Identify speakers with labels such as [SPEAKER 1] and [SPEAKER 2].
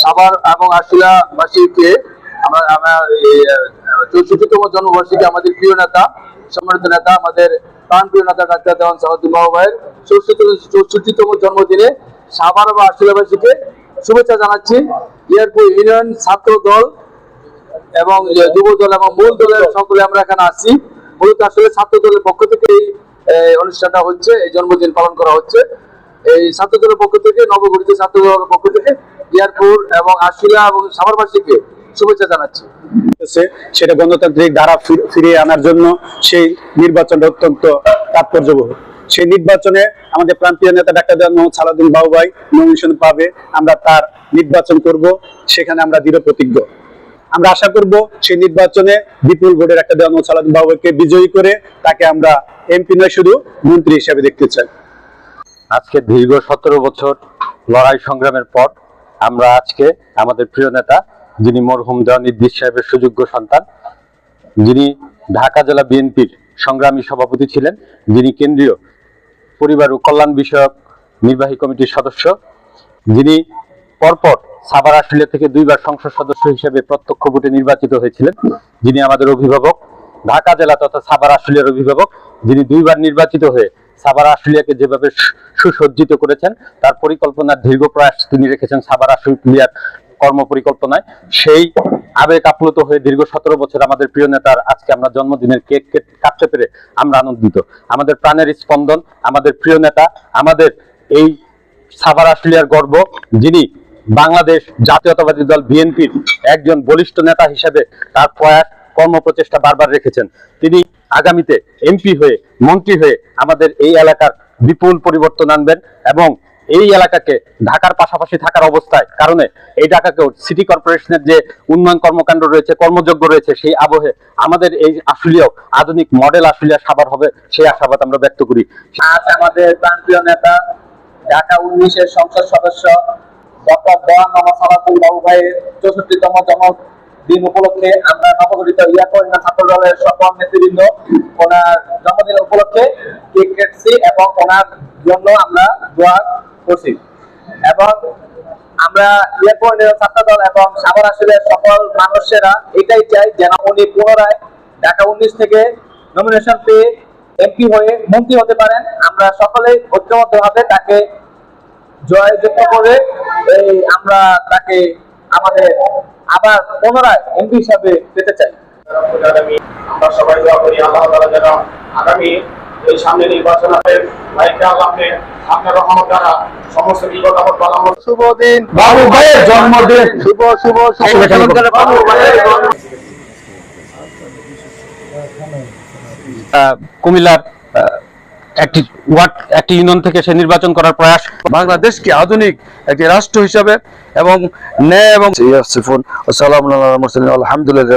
[SPEAKER 1] সাভার এবং আশিলাবাসীকে আমরা আমার চৌষট্টিতম জন্মবার্ষিকী আমাদের প্রিয় নেতা, সম্মানিত নেতা, আমাদের প্রাণ প্রিয় নেতা ডাক্তার দেওয়ান সাহাদ্দিন বাবু ভাইয়ের চৌষট্টি চৌষট্টিতম জন্মদিনে সাভার এবং আশিলাবাসীকে শুভেচ্ছা জানাচ্ছি। ইয়ারপুর ইউনিয়ন ছাত্র দল এবং যুব দল এবং মূল দলের সকলে আমরা এখানে আসছি মূলত আসলে ছাত্র দলের পক্ষ থেকে এই অনুষ্ঠানটা হচ্ছে, এই জন্মদিন পালন করা হচ্ছে। এই ছাত্র দলের পক্ষ থেকে, নবগঠিত ছাত্র পক্ষ থেকে ইয়ারপুর এবং আশুলিয়া এবং সাভারবাসীকে শুভেচ্ছা জানাচ্ছি।
[SPEAKER 2] সেটা গণতান্ত্রিক ধারা ফিরিয়ে আনার জন্য সেই নির্বাচনটা অত্যন্ত তাৎপর্যবহ। সেই নির্বাচনে আমাদের প্রান্তীয় নেতা ডাক্তার মোহাম্মদ সালাউদ্দিন বাবু ভাই নমিনেশন পাবে। আমরা তার নির্বাচন করব, সেখানে আমরা দৃঢ় প্রতিজ্ঞ। আমরা আশা করব সেই নির্বাচনে বিপুল ভোটের একটা মোহাম্মদ সালাউদ্দিন বাবুকে বিজয়ী করে তাকে আমরা এমপি নয়, শুধু মন্ত্রী হিসেবে দেখতে চাই।
[SPEAKER 3] আজকে দীর্ঘ সতেরো বছর লড়াই সংগ্রামের পর আমরা আজকে আমাদের প্রিয় নেতা, যিনি মরহুম দেওয়ান ইদ্দিস সাহেবের সুযোগ্য সন্তান, যিনি ঢাকা জেলা বিএনপির সংগ্রামী সভাপতি ছিলেন, যিনি কেন্দ্রীয় পরিবার ও কল্যাণ বিষয়ক নির্বাহী কমিটির সদস্য, যিনি পরপর সাভার আশুলিয়া থেকে দুইবার সংসদ সদস্য হিসেবে প্রত্যক্ষ ভোটে নির্বাচিত হয়েছিলেন, যিনি আমাদের অভিভাবক, ঢাকা জেলা তথা সাভার আশুলিয়ার অভিভাবক, যিনি দুইবার নির্বাচিত হয়ে সাভার আশুলিয়াকে যেভাবে সুসজ্জিত করেছেন, তার পরিকল্পনার দীর্ঘ প্রয়াস তিনি রেখেছেন সাবার আশুলিয়ার কর্ম পরিকল্পনায় সেই আবেগ আপ্লুত হয়ে দীর্ঘ সতেরো বছর আমাদের প্রিয় নেতার আজকে আমরা জন্মদিনের কেক কেট- কাটতে পেরে আমরা আনন্দিত। আমাদের প্রাণের স্পন্দন, আমাদের প্রিয় নেতা, আমাদের এই সাভার আশুলিয়ার গর্ব, যিনি বাংলাদেশ জাতীয়তাবাদী দল বিএনপির একজন বলিষ্ঠ নেতা হিসেবে তার প্রয়াস, কর্মপ্রচেষ্টা বারবার রেখেছেন। তিনি আগামীতে এমপি হয়ে, মন্ত্রী হয়ে আমাদের এই এলাকার বিপুল পরিবর্তন আনবেন এবং এই এলাকাকে ঢাকার পাশাপাশি থাকার অবস্থায়, কারণে এই ঢাকাকেও সিটি কর্পোরেশনের যে উন্নয়ন কর্মকাণ্ড রয়েছে কর্মযোগ্য রয়েছে, সেই আবহে আমাদের এই আশুলিয়াও আধুনিক মডেল আশুলিয়া সাবার হবে, সেই আশাবাদ আমরা ব্যক্ত করি।
[SPEAKER 1] আজ আমাদের প্রাণপ্রিয় নেতা, ঢাকা উনিশের সংসদ সদস্য, ডক্টর দেওয়ান মোহাম্মদ সালাতুল বাবু ভাইয়ের চৌষট্টিতম জন্মদিন উপলক্ষে আমরা নবগঠিত ইয়াকরিনা ছাত্র দলের সকল নেতৃবৃন্দ, ওনার জন্মদিন উপলক্ষে কেক কেটছি এবং ওনার জন্য আমরা দোয়া করছি। এবং আমরা ইয়াকরিনা ছাত্র দল এবং সাভার আসলের সকল মানুষেরা এটাই চাই যেন উনি পুনরায় ঢাকা উনিশ থেকে নমিনেশন পেয়ে এমপি হয়ে মন্ত্রী হতে পারেন। আমরা সকলেই ঐক্যবদ্ধভাবে তাকে জয়যুক্ত করে এই আমরা তাকে আমাদের আবার পুনরায় এমপি হিসাবে পেতে চাই।
[SPEAKER 4] আমরা সবাই দোয়া করি আল্লাহ তাআলা যেন আগামী এই সামনে নির্বাচন হবে। ভাইকে আল্লাহ আপনি আপনার রহমত দ্বারা সমস্ত বিপদ আপদ বালা শুভ দিন।
[SPEAKER 2] বাবু ভাইয়ের জন্মদিন।
[SPEAKER 4] শুভ শুভ
[SPEAKER 1] বাবু ভাইয়ের
[SPEAKER 3] আহ, কুমিল্লার আহ, একটি ওয়ার্ড একটি ইউনিয়ন থেকে সে নির্বাচন করার প্রয়াস
[SPEAKER 5] বাংলাদেশকে আধুনিক একটি রাষ্ট্র হিসাবে এবং ন্যায় এবং
[SPEAKER 6] ইয়াসিফুন ওয়া আলহামদুলিল্লাহ আলা মুরসালিন আলহামদুলিল্লাহি